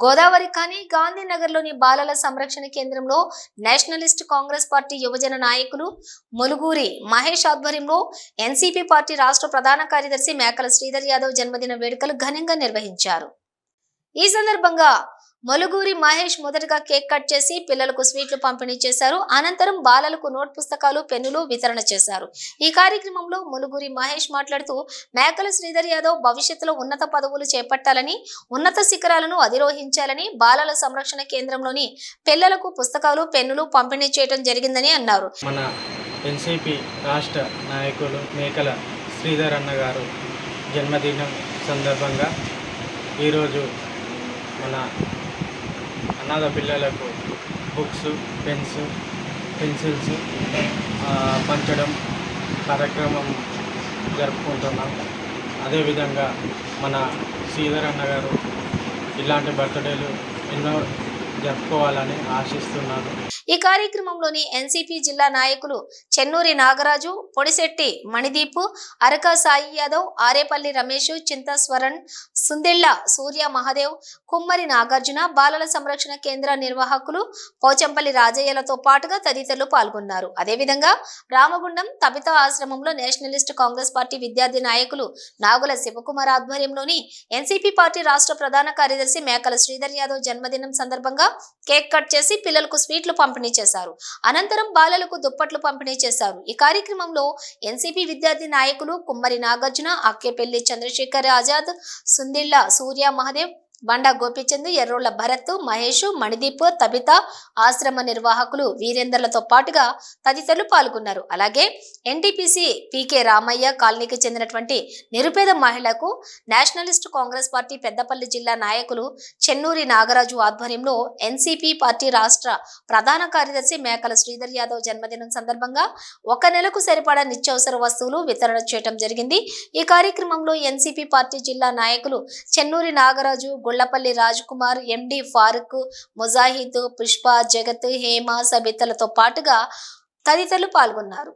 గోదావరి కానీ గాంధీనగర్లోని బాలల సంరక్షణ కేంద్రంలో నేషనలిస్ట్ కాంగ్రెస్ పార్టీ యువజన నాయకులు ములుగూరి మహేష్ ఆధ్వర్యంలో ఎన్సీపీ పార్టీ రాష్ట్ర ప్రధాన కార్యదర్శి మేకల శ్రీధర్ యాదవ్ జన్మదిన వేడుకలు ఘనంగా నిర్వహించారు. ఈ సందర్భంగా మొలుగూరి మహేష్ మొదటగా కేక్ కట్ చేసి పిల్లలకు స్వీట్లు పంపిణీ చేశారు. అనంతరం బాలలకు నోట్ పుస్తకాలు పెన్నులు వితరణ చేశారు. ఈ కార్యక్రమంలో ములుగురి మహేష్ మాట్లాడుతూ మేకల శ్రీధర్ యాదవ్ భవిష్యత్తులో ఉన్నత పదవులు చేపట్టాలని ఉన్నత శిఖరాలను అధిరోహించాలని బాలల సంరక్షణ కేంద్రంలోని పిల్లలకు పుస్తకాలు పెన్నులు పంపిణీ చేయడం జరిగిందని అన్నారు. మన ఎన్సిపి రాష్ట్ర నాయకులు మేకల శ్రీధర్ అన్న గారు జన్మదినం సందర్భంగా ఈరోజు మన అనాథ పిల్లలకు బుక్స్ పెన్స్ పెన్సిల్స్ పంచడం కార్యక్రమం జరుపుకుంటున్నాం. అదేవిధంగా మన శ్రీధర్ అన్న గారు ఇలాంటి బర్త్డేలు ఎన్నో జరుపుకోవాలని ఆశిస్తున్నాను. ఈ కార్యక్రమంలోని ఎన్సీపీ జిల్లా నాయకులు చెన్నూరి నాగరాజు పొడిశెట్టి మణిదీప్ అరక సాయి యాదవ్ ఆరేపల్లి రమేష్ చింతస్వరణ్ సుందెళ్ళ సూర్య మహాదేవ్ కుమ్మరి నాగార్జున బాలల సంరక్షణ కేంద్ర నిర్వాహకులు పోచంపల్లి రాజయ్యలతో పాటుగా తదితరులు పాల్గొన్నారు. అదేవిధంగా రామగుండం తబిత ఆశ్రమంలో నేషనలిస్ట్ కాంగ్రెస్ పార్టీ విద్యార్థి నాయకులు నాగుల శివకుమార్ ఆధ్వర్యంలోని ఎన్సీపీ పార్టీ రాష్ట్ర ప్రధాన కార్యదర్శి మేకల శ్రీధర్ యాదవ్ జన్మదినం సందర్భంగా కేక్ కట్ చేసి పిల్లలకు స్వీట్లు పంపిణీ చేశారు. అనంతరం బాలలకు దుప్పట్లు పంపిణీ చేశారు. ఈ కార్యక్రమంలో ఎన్సీపీ విద్యార్థి నాయకులు కుమ్మరి నాగార్జున అక్కేపల్లి చంద్రశేఖర్ ఆజాద్ సుందిళ్ళ సూర్య మహదేవ్ బండా గోపిచంద్ ఎర్రోళ్ళ భరత్ మహేష్ మణిదీప్ తబిత ఆశ్రమ నిర్వాహకులు వీరేందర్లతో పాటుగా తదితరులు పాల్గొన్నారు. అలాగే ఎన్టీపీసీ పీకే రామయ్య కాలనీకి చెందినటువంటి నిరుపేద మహిళకు నేషనలిస్ట్ కాంగ్రెస్ పార్టీ పెద్దపల్లి జిల్లా నాయకులు చెన్నూరి నాగరాజు ఆధ్వర్యంలో ఎన్సీపీ పార్టీ రాష్ట్ర ప్రధాన కార్యదర్శి మేకల శ్రీధర్ యాదవ్ జన్మదినం సందర్భంగా ఒక నెలకు సరిపడా నిత్యావసర వస్తువులు వితరణ చేయడం జరిగింది. ఈ కార్యక్రమంలో ఎన్సీపీ పార్టీ జిల్లా నాయకులు చెన్నూరి నాగరాజు గుళ్ళపల్లి రాజ్ కుమార్ ఎండి ఫారూక్ ముజాహిద్ పుష్ప జగత్ హేమ సబితలతో పాటుగా తదితరులు పాల్గొన్నారు.